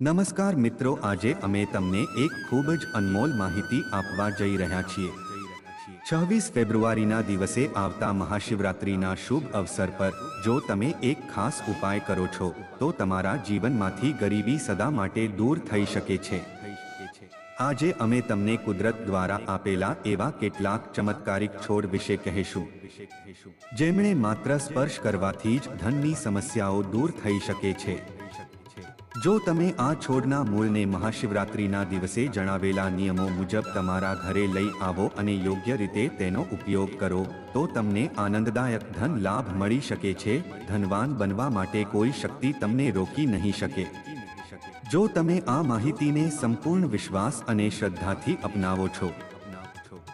નમસ્કાર મિત્રો, આજે અમે તમને એક ખૂબ જ અનમોલ માહિતી આપવા જઈ રહ્યા છીએ. છવ્વીસ ફેબ્રુઆરીના દિવસે આવતા મહાશિવરાત્રિના શુભ અવસર પર જો તમે એક ખાસ ઉપાય કરો છો, તો તમારા જીવનમાંથી ગરીબી સદા માટે દૂર થઈ શકે છે. આજે અમે તમને કુદરત દ્વારા આપેલા એવા કેટલાક ચમત્કારિક છોડ વિશે કહેશું. જેમણે માત્ર સ્પર્શ કરવાથી જ ધનની સમસ્યાઓ દૂર થઈ શકે છે. જો તમે આ છોડના મૂળને મહાશિવરાત્રિના દિવસે જણાવેલા નિયમો મુજબ તમારા ઘરે લઈ આવો અને યોગ્ય રીતે તેનો ઉપયોગ કરો, તો તમને આનંદદાયક ધન લાભ મળી શકે છે. ધનવાન બનવા માટે કોઈ શક્તિ તમને રોકી નહીં શકે. જો તમે આ માહિતીને સંપૂર્ણ વિશ્વાસ અને શ્રદ્ધાથી અપનાવો છો,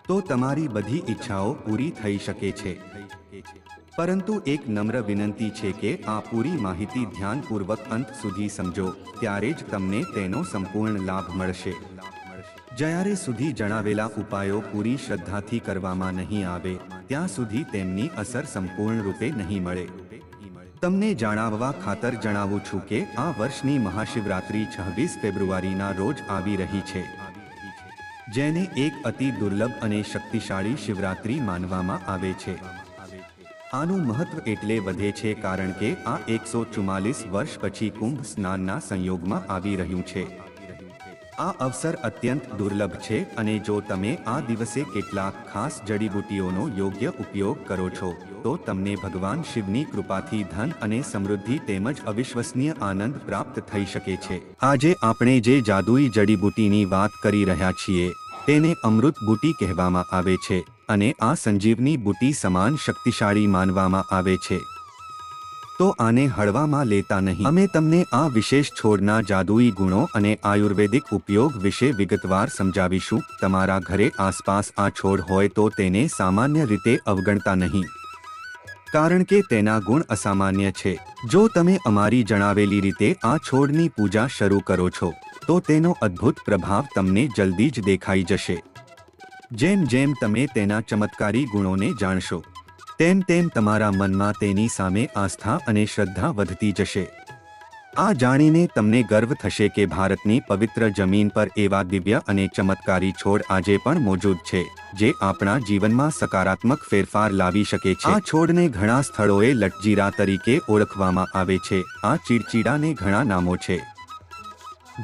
તો તમારી બધી ઈચ્છાઓ પૂરી થઈ શકે છે. પરંતુ એક નમ્ર વિનંતી છે કે આ પૂરી માહિતી ધ્યાનપૂર્વક અંત સુધી સમજો, ત્યારે જ તમને તેનો સંપૂર્ણ લાભ મળશે. જ્યારે સુધી જણાવેલા ઉપાયો પૂરી શ્રદ્ધાથી કરવામાં નહીં આવે, ત્યાં સુધી તેમની અસર સંપૂર્ણ રૂપે નહીં મળે. તમને જણાવવા ખાતર જણાવું છું કે આ વર્ષની મહાશિવરાત્રિ છવ્વીસ ફેબ્રુઆરીના રોજ આવી રહી છે. જેને એક અતિ દુર્લભ અને શક્તિશાળી શિવરાત્રિ માનવામાં આવે છે. આનું મહત્વ એટલે વધે છે કારણ કે આ એકસો ચુમ્માલીસ વર્ષ પછી કુંભ સ્નાનના સંયોગમાં આવી રહ્યું છે. આ અવસર અત્યંત દુર્લભ છે અને જો તમે આ દિવસે કેટલાક ખાસ જડીબુટીઓનો યોગ્ય ઉપયોગ કરો છો, તો તમને ભગવાન શિવની કૃપાથી ધન અને સમૃદ્ધિ તેમજ અવિશ્વસનીય આનંદ પ્રાપ્ત થઈ શકે છે. આજે આપણે જે જાદુઈ જડીબુટીની વાત કરી રહ્યા છીએ, તેને અમૃત બુટી કહેવામાં આવે છે. અને આ સંજીવની બુટી સમાન શક્તિશાળી માનવામાં આવે છે. તો આને હળવામાં લેતા નહીં. અમે તમને આ વિશેષ છોડના જાદુઈ ગુણો અને આયુર્વેદિક ઉપયોગ વિશે વિગતવાર સમજાવીશું. તમારા ઘરે આસપાસ આ છોડ હોય તો તેને સામાન્ય રીતે અવગણતા નહીં. કારણ કે તેના ગુણ અસામાન્ય છે. જો તમે અમારી જણાવેલી રીતે આ છોડની પૂજા શરૂ કરો છો, તો તેનો અદ્ભુત પ્રભાવ તમને જલ્દી જ દેખાઈ જશે. જેમ જેમ તમે તેના ચમત્કારી ગુણોને જાણશો, તેમ તેમ તમારા મનમાં તેની સામે આસ્થા અને શ્રદ્ધા વધતી જશે. આ જાણીને તમને ગર્વ થશે કે ભારતની પવિત્ર જમીન પર એવા દિવ્ય અને ચમત્કારી છોડ આજે પણ મોજૂદ છે, જે આપણા જીવનમાં સકારાત્મક ફેરફાર લાવી શકે છે. આ છોડને ઘણા સ્થળોએ લટજીરા તરીકે ઓળખવામાં આવે છે, આ ચીડચીડાને ઘણા નામો છે.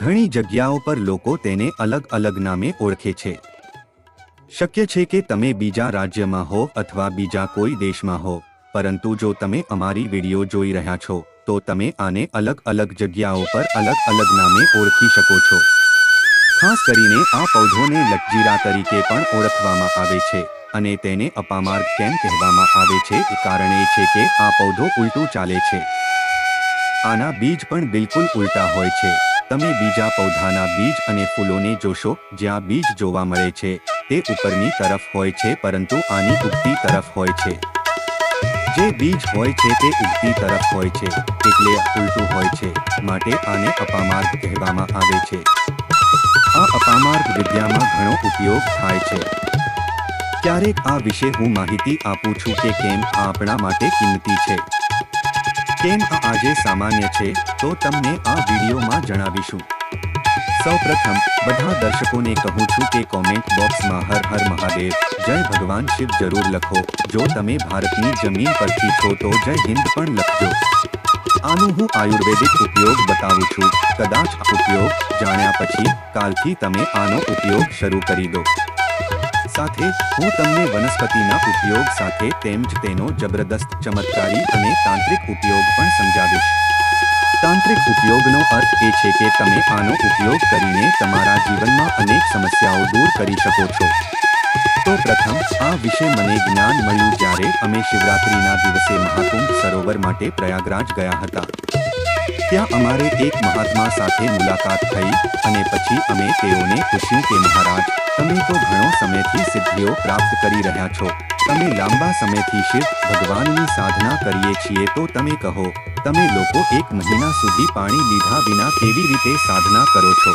ઘણી જગ્યાઓ પર લોકો તેને અલગ અલગ નામે ઓળખે છે. શક્ય છે કે તમે બીજા રાજ્યમાં હો અથવા બીજા કોઈ દેશમાં હો, પરંતુ જો તમે અમારી વીડિયો જોઈ રહ્યા છો, તો તમે આને અલગ અલગ જગ્યાઓ પર અલગ અલગ નામે ઓળખી શકો છો. ખાસ કરીને આ પૌધોને લકજીરા તરીકે પણ ઓળખવામાં આવે છે, અને તેને અપામાર્ગ કેમ કહેવામાં આવે છે કારણ એ છે કે આ પૌધો ઉલટું ચાલે છે. આના બીજ પણ બિલકુલ ઉલટા હોય છે. તમે બીજા પૌધાના બીજ અને ફૂલોને જોશો, જ્યાં બીજ જોવા મળે છે. તે ઉપરની તરફ હોય છે, પરંતુ આની ઉગતી તરફ હોય છે. જે બીજ હોય છે, તે ઉગતી તરફ હોય છે, એટલે ઉલટું હોય છે, માટે આને અપામાર્ગ કહેવામાં આવે છે. આ અપામાર્ગ વિદ્યામાં ઘણો ઉપયોગ થાય છે. ક્યારેક આ વિશે હું માહિતી આપું છું કે કેમ આ આપણા માટે કિંમતી છે. કેમ આ આજે સામાન્ય છે, તો તમને આ વિડીયોમાં જણાવીશું. સૌપ્રથમ બધા દર્શકોને કહું છું કે કોમેન્ટ બોક્સમાં હર હર મહાદેવ જય ભગવાન શિવ જરૂર લખો જો તમે ભારતની જમીન પરથી છો તો જય હિન્દ પણ લખજો આનું હું આયુર્વેદિક ઉપયોગ બતાવું છું કદાચ આ ઉપયોગ જાણ્યા પછી કાલથી તમે આનો ઉપયોગ શરૂ કરી દો સાથે હું તમને વનસ્પતિના ઉપયોગ સાથે તેમજ તેનો જબરદસ્ત ચમત્કારી અને તાંત્રિક ઉપયોગ પણ સમજાવીશ તાંત્રિક ઉપયોગનો અર્થ એ છે કે તમે આનો ઉપયોગ કરીને તમારા જીવનમાં અનેક સમસ્યાઓ દૂર કરી શકો છો. તો પ્રથમ, આ વિશે મને જ્ઞાન મળ્યું જ્યારે અમે શિવરાત્રિના દિવસે મહાકુંભ સરોવર માટે પ્રયાગરાજ ગયા હતા. ત્યાં અમારે એક મહાત્મા સાથે મુલાકાત થઈ અને પછી અમે તેઓને પૂછ્યું કે મહારાજ, તમે તો ઘણો સમયથી સિદ્ધિઓ પ્રાપ્ત કરી રહ્યા છો. તમે લાંબા સમયથી શિવ ભગવાનની સાધના કરીએ છીએ તો તમે કહો. તમે લોકો એક મહિના સુધી પાણી લીધા વિના કેવી રીતે સાધના કરો છો?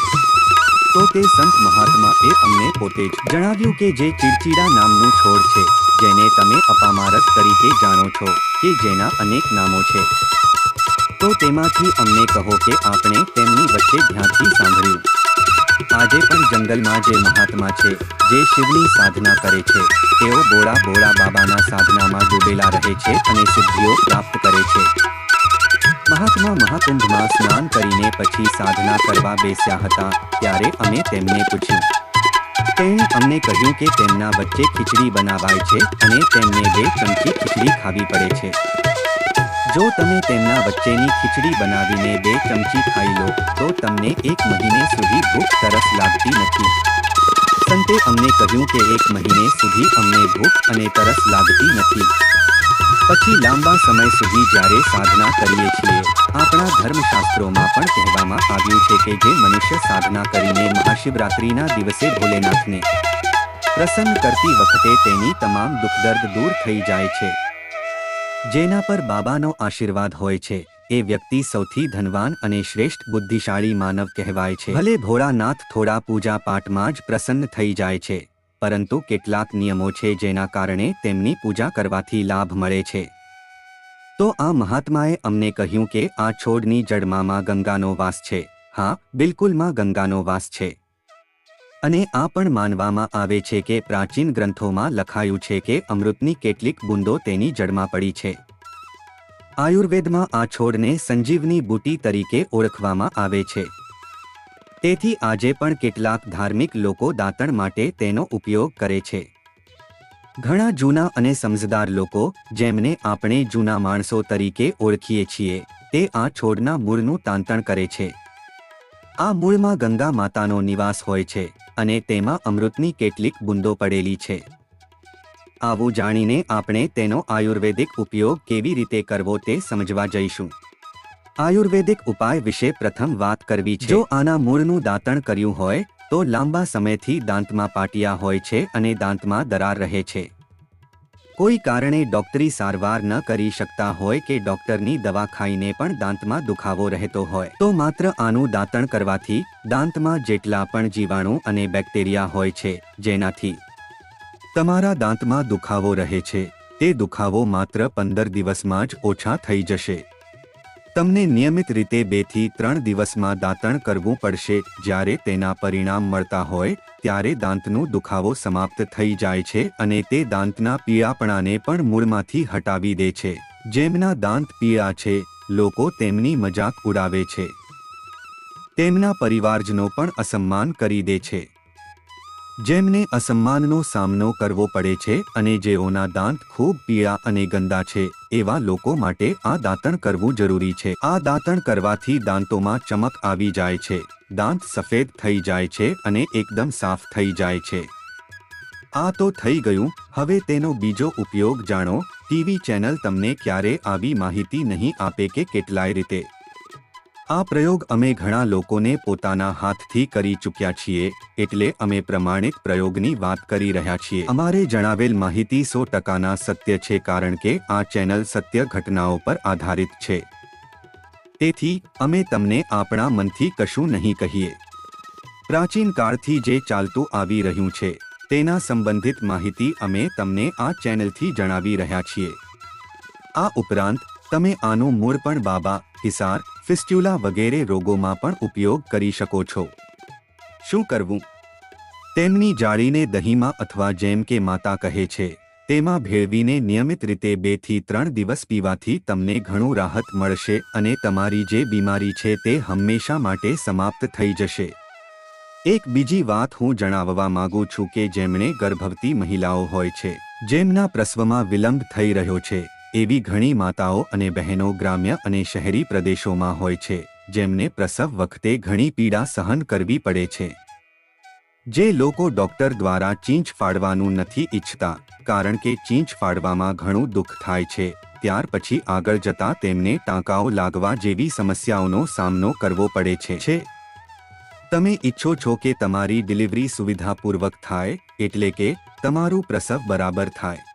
તો તે સંત મહાત્મા એ અમને પોતે જ જણાવ્યું કે જે ચીડચીડા નામનું છોડ છે, જેને તમે અપામારક તરીકે જાણો છો, કે જેના અનેક નામો છે. તો તેમાંથી અમને કહો કે આપણે તેમની વચ્ચે ધ્યાનથી સાંભળ્યું. આજે પણ જંગલમાં જે મહાત્મા છે, જે શિવની સાધના કરે છે, તેઓ બોળા બોળા બાબાના સાધનામાં ડૂબેલા રહે છે અને સિદ્ધિઓ પ્રાપ્ત કરે છે. મહાત્મા મહાકુંભમાં સ્નાન કરીને પછી સાધના કરવા બેસ્યા હતા, ત્યારે અમે તેમને પૂછ્યું. તેણે અમને કહ્યું કે તેમના વચ્ચે ખીચડી બનાવાય છે અને તેમને બે ચમચી ખીચડી ખાવી પડે છે. જો તમે તેમના વચ્ચેની ખીચડી બનાવીને બે ચમચી ખાઈ લો, તો તમને એક મહિને સુધી ભૂખ તરસ લાગતી નથી. સંતે અમને કહ્યું કે એક મહિને સુધી અમને ભૂખ અને તરસ લાગતી નથી. પછી લાંબા સમય સુધી જ્યારે સાધના કરીએ છીએ, આપણા ધર્મશાસ્ત્રોમાં પણ કહેવામાં આવ્યું છે કે જે મનુષ્ય સાધના કરીને મહાશિવરાત્રિના દિવસે ભોલેનાથને પ્રસન્ન કરતી વખતે તેની તમામ દુઃખદર્દ દૂર થઈ જાય છે. જેના પર બાબાનો આશીર્વાદ હોય છે, એ વ્યક્તિ સૌથી ધનવાન અને શ્રેષ્ઠ બુદ્ધિશાળી માનવ કહેવાય છે. ભલે ભોળાનાથ થોડા પૂજા પાઠમાં જ પ્રસન્ન થઈ જાય છે પરંતુ કેટલાક નિયમો છે જેના કારણે તેમની પૂજા કરવાથી લાભ મળે છે. તો આ મહાત્માએ અમને કહ્યું કે આ છોડની જડમાં ગંગાનો વાસ છે. હા, બિલકુલમાં ગંગાનો વાસ છે. અને આ પણ માનવામાં આવે છે કે પ્રાચીન ગ્રંથોમાં લખાયું છે કે અમૃતની કેટલીક બુંદો તેની જડમાં પડી છે. આયુર્વેદમાં આ છોડને સંજીવની બુટી તરીકે ઓળખવામાં આવે છે. તેથી આજે પણ કેટલાક ધાર્મિક લોકો દાંતણ માટે તેનો ઉપયોગ કરે છે. ઘણા જૂના અને સમજદાર લોકો, જેમને આપણે જૂના માણસો તરીકે ઓળખીએ છીએ, તે આ છોડના મૂળનું તાંતણ કરે છે. આ મૂળમાં ગંગા માતાનો નિવાસ હોય છે અને તેમાં અમૃતની કેટલીક બુંદો પડેલી છે. આવું જાણીને આપણે તેનો આયુર્વેદિક ઉપયોગ કેવી રીતે કરવો તે સમજવા જઈશું. આયુર્વેદિક ઉપાય વિશે પ્રથમ વાત કરવી છે. જો આના મૂળનું દાંતણ કર્યું હોય તો લાંબા સમયથી દાંતમાં પાટિયા હોય છે અને દાંતમાં દરાર રહે છે. કોઈ કારણે ડોક્ટરી સારવાર ન કરી શકતા હોય કે ડોક્ટરની દવા ખાઈને પણ દાંતમાં દુખાવો રહેતો હોય તો માત્ર આનું દાંતણ કરવાથી દાંતમાં જેટલા પણ જીવાણુ અને બેક્ટેરિયા હોય છે જેનાથી તમારા દાંતમાં દુખાવો રહે છે તે દુખાવો માત્ર પંદર દિવસમાં જ ઓછા થઈ જશે. તમને નિયમિત રીતે બેથી ત્રણ દિવસમાં દાંતણ કરવું પડશે. જ્યારે તેના પરિણામ મળતા હોય, ત્યારે દાંતનો દુખાવો સમાપ્ત થઈ જાય છે અને તે દાંતના પીળાપણાને પણ મૂળમાંથી હટાવી દે છે. જેમના દાંત પીળા છે, લોકો તેમની મજાક ઉડાવે છે. તેમના પરિવારજનો પણ અસમ્માન કરી દે છે. જેમને અસમ્માનનો સામનો કરવો પડે છે અને જેઓના દાંત ખૂબ પીળા અને ગંદા છે, એવા લોકો માટે આ દાંતણ કરવું જરૂરી છે. આ દાંતણ કરવાથી દાંતોમાં ચમક આવી જાય છે, દાંત સફેદ થઈ જાય છે અને એકદમ સાફ થઈ જાય છે. આ તો થઈ ગયું, હવે તેનો બીજો ઉપયોગ જાણો, ટીવી ચેનલ તમને ક્યારે આવી માહિતી નહીં આપે કે કેટલાય રીતે. આ પ્રયોગ અમે ઘણા લોકોને પોતાના હાથથી કરી ચૂક્યા છીએ, એટલે અમે પ્રમાણિત પ્રયોગની વાત કરી રહ્યા છીએ. અમારે જણાવેલ માહિતી સો ટકાના સત્ય છે કારણ કે આ ચેનલ સત્ય ઘટનાઓ પર આધારિત છે. તેથી, અમે તમને આપણા મનથી કશું નહીં કહીએ. પ્રાચીન કાળથી જે ચાલતું આવી રહ્યું છે, તેના સંબંધિત માહિતી અમે તમને આ ચેનલથી જણાવી રહ્યા છીએ. આ ઉપરાંત, તમે આનું મૂળ પણ બાબા, હિસાર ફિસ્ટ્યુલા વગેરે રોગોમાં પણ ઉપયોગ કરી શકો છો. શું કરવું? તેમની જાળીને દહીંમાં અથવા જેમ કે માતા કહે છે, તેમાં ભેળવીને નિયમિત રીતે બેથી ત્રણ દિવસ પીવાથી તમને ઘણું રાહત મળશે અને તમારી જે બીમારી છે તે હંમેશા માટે સમાપ્ત થઈ જશે. એક બીજી વાત હું જણાવવા માંગુ છું કે જેમણે ગર્ભવતી મહિલાઓ હોય છે, જેમના પ્રસવમાં વિલંબ થઈ રહ્યો છે એવી ઘણી માતાઓ અને બહેનો ગ્રામ્ય અને શહેરી પ્રદેશોમાં હોય છે, જેમને પ્રસવ વખતે ઘણી પીડા સહન કરવી પડે છે. જે લોકો ડોક્ટર દ્વારા ચીંચ ફાડવાનું નથી ઈચ્છતા, કારણ કે ચીંચ ફાડવામાં ઘણું દુઃખ થાય છે, ત્યાર પછી આગળ જતા તેમને ટાંકાઓ લાગવા જેવી સમસ્યાઓનો સામનો કરવો પડે છે. તમે ઈચ્છો છો કે તમારી ડિલિવરી સુવિધાપૂર્વક થાય, એટલે કે તમારું પ્રસવ બરાબર થાય.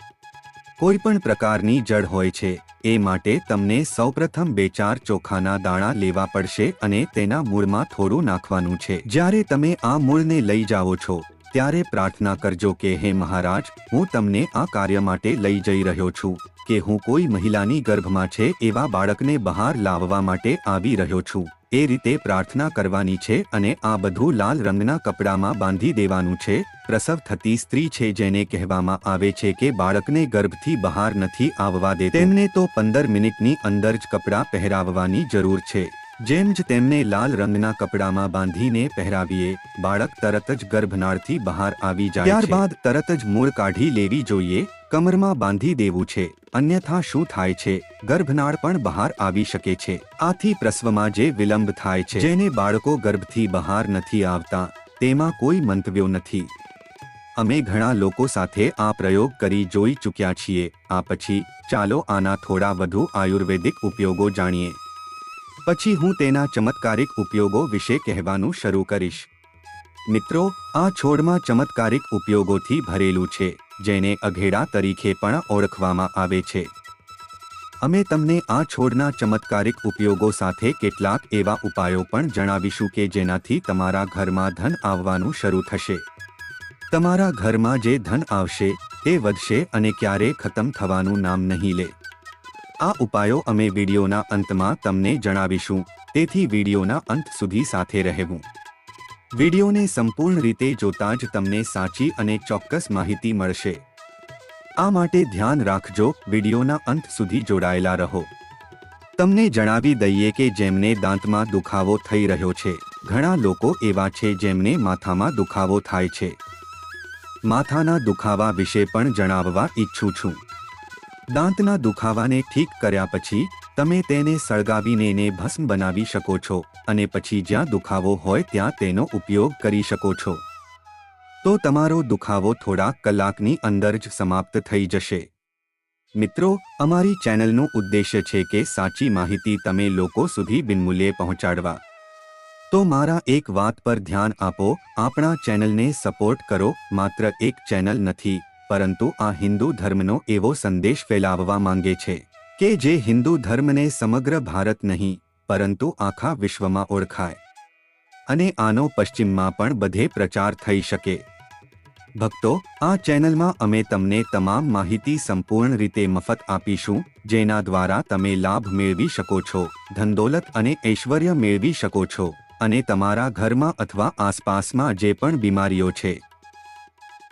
કોઈ પણ પ્રકારની જડ હોય છે, એ માટે તમને સૌપ્રથમ બે ચાર ચોખાના દાણા લેવા પડશે અને તેના મૂળમાં થોડું નાખવાનું છે. જ્યારે તમે આ મૂળને લઈ જાઓ છો ત્યારે પ્રાર્થના કરજો કે, હે મહારાજ, હું તમને આ કાર્ય માટે લઈ જઈ રહ્યો છું, કે હું કોઈ મહિલાની ગર્ભમાં છે એવા બાળકને બહાર લાવવા માટે આવી રહ્યો છું. એ રીતે પ્રાર્થના કરવાની છે અને આ બધું લાલ રંગના કપડામાં બાંધી દેવાનું છે. પ્રસવ થતી સ્ત્રી છે જેને કહેવામાં આવે છે કે, બાળકને ગર્ભથી બહાર નથી આવવા દે તેમને તો પંદર મિનિટની અંદર જ કપડાં પહેરાવવાની જરૂર છે. જેમ જ તેમને લાલ રંગના કપડામાં બાંધીને પહેરાવીએ, બાળક તરત જ ગર્ભનાળથી બહાર આવી જાય ત્યારબાદ તરત જ મૂળ કાઢી લેવી જોઈએ, કમરમાં બાંધી દેવું છે. અન્યથા શું થાય છે? ગર્ભનાળ પણ બહાર આવી શકે છે. આથી પ્રસવમાં જે વિલંબ થાય છે, જેને બાળકો ગર્ભથી બહાર નથી આવતા, તેમાં કોઈ મંતવ્યો નથી. અમે ઘણા લોકો સાથે આ પ્રયોગ કરી જોઈ ચૂક્યા છીએ. આ પછી ચાલો આના થોડા વધુ આયુર્વેદિક ઉપયોગો જાણીએ. પછી હું તેના ચમત્કારિક ઉપયોગો વિશે કહેવાનું શરૂ કરીશ. મિત્રો, આ છોડમાં ચમત્કારિક ઉપયોગોથી ભરેલું છે, જેને અઘેડા તરીકે પણ ઓળખવામાં આવે છે. અમે તમને આ છોડના ચમત્કારિક ઉપયોગો સાથે કેટલાક એવા ઉપાયો પણ જણાવીશું કે જેનાથી તમારા ઘરમાં ધન આવવાનું શરૂ થશે. તમારા ઘરમાં જે ધન આવશે, તે વધશે અને ક્યારે ખતમ થવાનું નામ નહીં લે. આ ઉપાયો અમે વિડીયોના અંતમાં તમને જણાવીશું. તેથી વિડીયોના અંત સુધી સાથે રહેવું. વિડીયોને સંપૂર્ણ રીતે જોતા જ તમને સાચી અને ચોક્કસ માહિતી મળશે. આ માટે ધ્યાન રાખજો, વિડીયોના અંત સુધી જોડાયેલા રહો. તમને જણાવી દઈએ કે જેમને દાંતમાં દુખાવો થઈ રહ્યો છે, ઘણા લોકો એવા છે જેમને માથામાં દુખાવો થાય છે. માથાના દુખાવા વિશે પણ જણાવવા ઈચ્છું છું. દાંતના દુખાવાને ઠીક કર્યા પછી, તમે તેને સળગાવીને એને ભસ્મ બનાવી શકો છો અને પછી જ્યાં દુખાવો હોય ત્યાં તેનો ઉપયોગ કરી શકો છો. તો તમારો દુખાવો થોડા કલાકની અંદર જ સમાપ્ત થઈ જશે. મિત્રો, અમારી ચેનલનો ઉદ્દેશ્ય છે કે સાચી માહિતી તમે લોકો સુધી બિનમૂલ્યે પહોંચાડવા. તો મારા એક વાત પર ધ્યાન આપો, આપણા ચેનલને સપોર્ટ કરો, માત્ર એક ચેનલ નથી. પરંતુ આ હિન્દુ ધર્મનો એવો સંદેશ ફેલાવવા માંગે છે કે જે હિન્દુ ધર્મને સમગ્ર ભારત નહીં, પરંતુ આખા વિશ્વમાં ઓળખાય. અને આનો પશ્ચિમમાં પણ બધે પ્રચાર થઈ શકે. ભક્તો, આ ચેનલમાં અમે તમને તમામ માહિતી સંપૂર્ણ રીતે મફત આપીશું, જેના દ્વારા તમે લાભ મેળવી શકો છો, ધનદોલત અને ઐશ્વર્ય મેળવી શકો છો, અને તમારા ઘરમાં અથવા આસપાસમાં જે પણ બીમારીઓ છે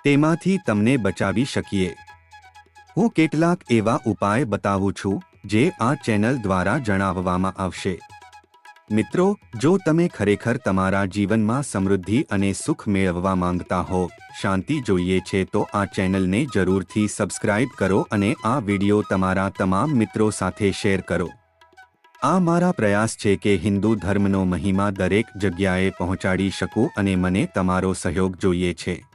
તેમાંથી તમને બચાવી શકીએ. હું કેટલાક એવા ઉપાય બતાવું છું, જે આ ચેનલ દ્વારા જણાવવામાં આવશે. મિત્રો, જો તમે ખરેખર તમારા જીવનમાં સમૃદ્ધિ અને સુખ મેળવવા માંગતા હો, શાંતિ જોઈએ છે તો આ ચેનલને જરૂરથી સબસ્ક્રાઇબ કરો અને આ વિડિયો તમારા તમામ મિત્રો સાથે શેર કરો. આ મારા પ્રયાસ છે કે હિન્દુ ધર્મનો મહિમા દરેક જગ્યાએ પહોંચાડી શકું અને મને તમારો સહયોગ જોઈએ છે.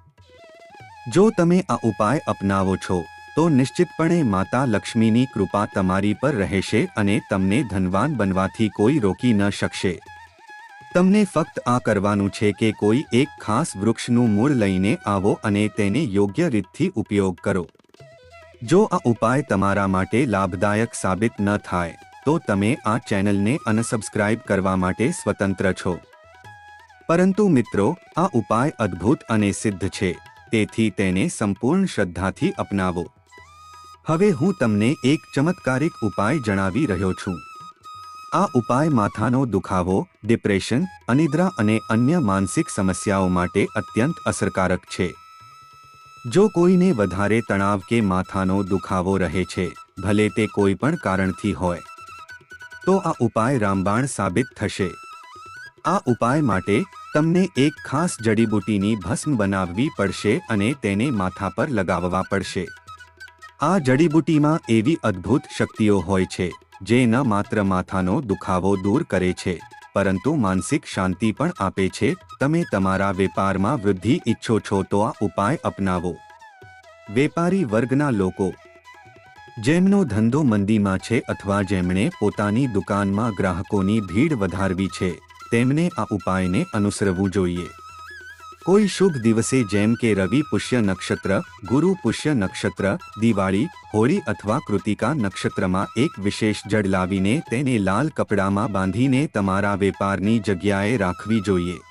જો તમે આ ઉપાય અપનાવો છો, તો નિશ્ચિતપણે માતા લક્ષ્મીની કૃપા તમારી પર રહેશે અને તમને ધનવાન બનવાથી કોઈ રોકી ન શકશે. તમને ફક્ત આ કરવાનું છે કે કોઈ એક ખાસ વૃક્ષનું મૂળ લઈને આવો અને તેને યોગ્ય રીતથી ઉપયોગ કરો. જો આ ઉપાય તમારા માટે લાભદાયક સાબિત ન થાય, તો તમે આ ચેનલને અનસબસ્ક્રાઇબ કરવા માટે સ્વતંત્ર છો. પરંતુ મિત્રો, આ ઉપાય અદ્ભુત અને સિદ્ધ છે. તેથી તેને સંપૂર્ણ શ્રદ્ધાથી અપનાવો. હવે હું તમને એક ચમત્કારિક ઉપાય જણાવી રહ્યો છું. આ ઉપાય માથાનો દુખાવો, ડિપ્રેશન, અનિદ્રા અને અન્ય માનસિક સમસ્યાઓ માટે અત્યંત અસરકારક છે. જો કોઈને વધારે તણાવ કે માથાનો દુખાવો રહે છે, ભલે તે કોઈ પણ કારણથી હોય, તો આ ઉપાય રામબાણ સાબિત થશે. આ ઉપાય માટે તમને એક ખાસ જડીબૂટીની ભસ્મ બનાવવી પડશે અને તેને માથા પર લગાવવા પડશે. આ જડીબૂટીમાં એવી અદ્ભુત શક્તિઓ હોય છે, જે ન માત્ર માથાનો દુખાવો દૂર કરે છે, પરંતુ માનસિક શાંતિ પણ આપે છે. તમે તમારા વેપારમાં વૃદ્ધિ ઈચ્છો છો તો આ ઉપાય અપનાવો. વેપારી વર્ગના લોકો. જેમનો ધંધો મંદીમાં છે અથવા જેમણે પોતાની દુકાનમાં ગ્રાહકોની ભીડ વધારવી છે તેમને આ ઉપાયને અનુસરવું જોઈએ. કોઈ શુભ દિવસે જેમ કે રવિ પુષ્ય નક્ષત્ર, ગુરુ પુષ્ય નક્ષત્ર, દિવાળી, હોળી અથવા કૃતિકા નક્ષત્રમાં એક વિશેષ જડ લાવીને તેને લાલ કપડામાં બાંધીને તમારા વેપારની જગ્યાએ રાખવી જોઈએ.